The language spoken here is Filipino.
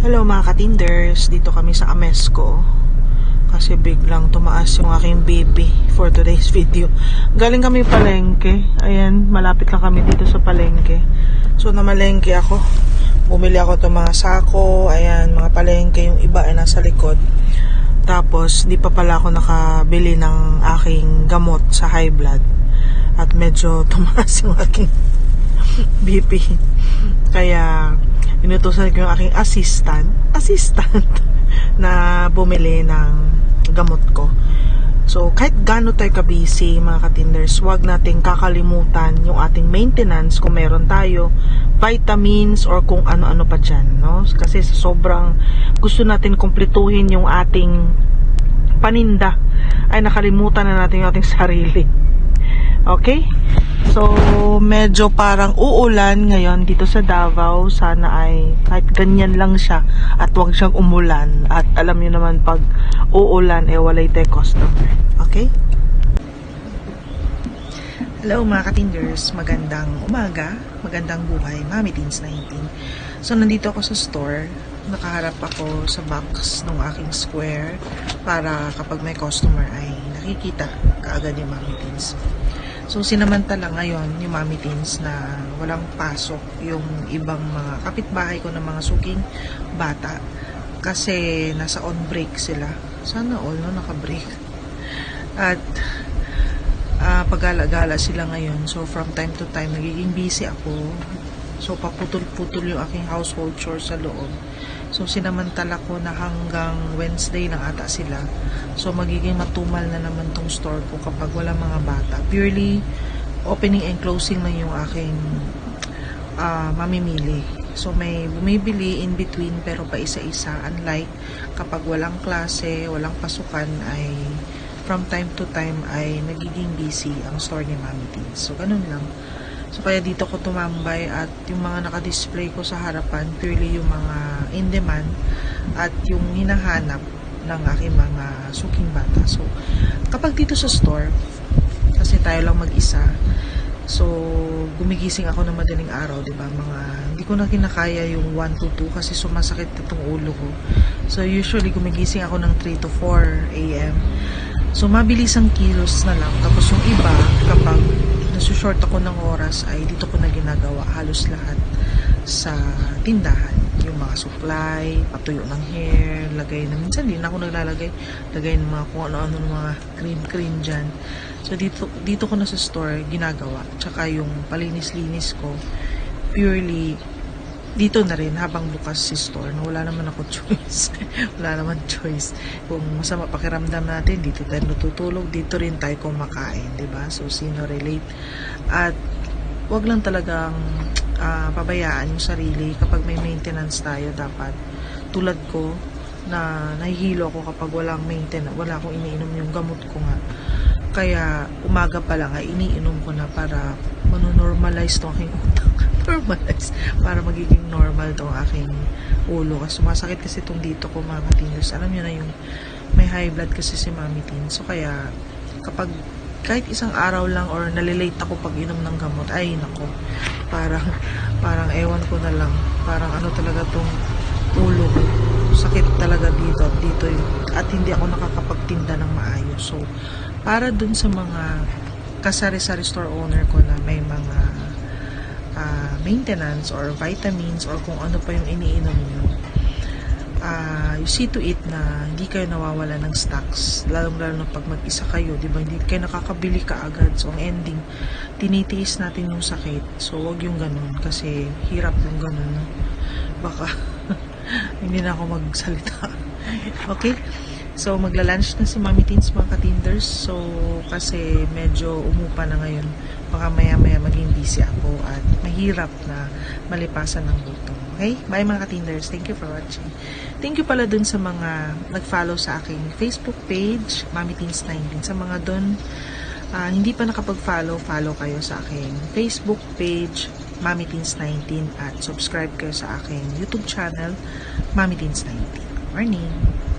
Hello mga katinders, dito kami sa Amesco kasi biglang tumaas yung aking baby for today's video. Galing kami palengke, ayan, malapit lang kami dito sa palengke. So namalengke ako, bumili ako itong mga sako, ayan, mga palengke, yung iba ay nasa likod. Tapos, di pa pala ako nakabili ng aking gamot sa high blood. At medyo tumaas yung aking BP. Kaya, inutusan ko yung aking assistant, assistant, na bumili ng gamot ko. So, kahit gaano tayo ka-busy, mga katinders, huwag nating kakalimutan yung ating maintenance kung meron tayo, vitamins, or kung ano-ano pa dyan, no? Kasi sobrang gusto natin kumpletuhin yung ating paninda, ay nakalimutan na natin yung ating sarili. Okay? So, medyo parang uulan ngayon dito sa Davao. Sana ay kahit ganyan lang siya at wag siyang umulan. At alam niyo naman pag uulan, eh walay tayo customer. Okay? Hello mga katinders, magandang umaga, magandang buhay, Mami Teens 19. So nandito ako sa store, nakaharap ako sa box ng aking square para kapag may customer ay nakikita kaagad yung Mami Teens. So sinamantala ngayon yung Mami Teens na walang pasok yung ibang mga kapitbahay ko ng mga suking bata kasi nasa on break sila. Sana all no naka-break. At ah pagala-gala sila ngayon. So, from time to time, nagiging busy ako. So, paputol-putol yung aking household chores sa loob. So, sinamantala ko na hanggang Wednesday lang ata sila. So, magiging matumal na naman tong store ko kapag wala mga bata. Purely, opening and closing lang yung aking ah, mamimili. So, may bumibili in between pero pa isa-isa. Unlike kapag walang klase, walang pasukan ay from time to time ay nagiging busy ang store ni Mami Teens. So, ganun lang. So, kaya dito ko tumambay at yung mga nakadisplay ko sa harapan, purely yung mga in demand at yung hinahanap ng aking mga suking bata. So, kapag dito sa store, kasi tayo lang mag-isa, so, gumigising ako ng madaling araw, di ba? Mga, hindi ko na kinakaya yung 1 to 2 kasi sumasakit itong ulo ko. So, usually, gumigising ako ng 3 to 4 a.m. So, mabilis ang kilos na lang. Tapos yung iba, kapag nasushort ako ng oras, ay dito ko na ginagawa halos lahat sa tindahan. Yung mga supply, patuyo ng hair, lagay na. Minsan din ako naglalagay, lagay ng mga kung ano-ano ng mga cream-cream dyan. So, dito, dito ko na sa store ginagawa. Tsaka yung palinis-linis ko, purely dito na rin habang bukas si store na wala naman ako choice. Wala naman choice. Kung masama pakiramdam natin dito tayo natutulog dito rin tayo kumakain di ba? So sino relate. At wag lang talagang ah, pabayaan yung sarili. Kapag may maintenance tayo dapat tulad ko na nahihilo ako kapag walang maintenance wala akong iniinom yung gamot ko nga. Kaya umaga pa lang ay iniinom ko na para manonormalize to aking utak normalize. Para magiging normal tong aking ulo. Kasi sumasakit kasi itong dito ko mga katindos alam nyo na yung may high blood kasi si mami tin. So kaya kapag kahit isang araw lang or nalilate ako pag inom ng gamot ay nako. Parang parang ewan ko na lang. Parang ano talaga tong ulo ko. Sakit talaga dito at dito at hindi ako nakakapagtinda ng maayos. So para dun sa mga kasari-sari store owner ko na may mga ah, maintenance or vitamins or kung ano pa yung iniinom nyo ah, you see to it na hindi kayo nawawala ng stocks lalong lalo na pag mag-isa kayo di ba? Hindi kayo nakakabili ka agad so ang ending tinitiis natin yung sakit. So wag yung ganun kasi hirap yung ganun. Baka hindi na ako magsalita. Okay So, magla-lunch na si Mami Teens mga katinders. So, kasi medyo umupa na ngayon. Baka maya-maya maging busy ako at mahirap na malipasan ng gutom. Okay? Bye mga katinders. Thank you for watching. Thank you pala dun sa mga nag-follow sa aking Facebook page, Mami Teens 19. Sa mga dun, ah, hindi pa nakapag-follow, follow kayo sa aking Facebook page, Mami Teens 19 at subscribe kayo sa aking YouTube channel, Mami Teens 19. Morning!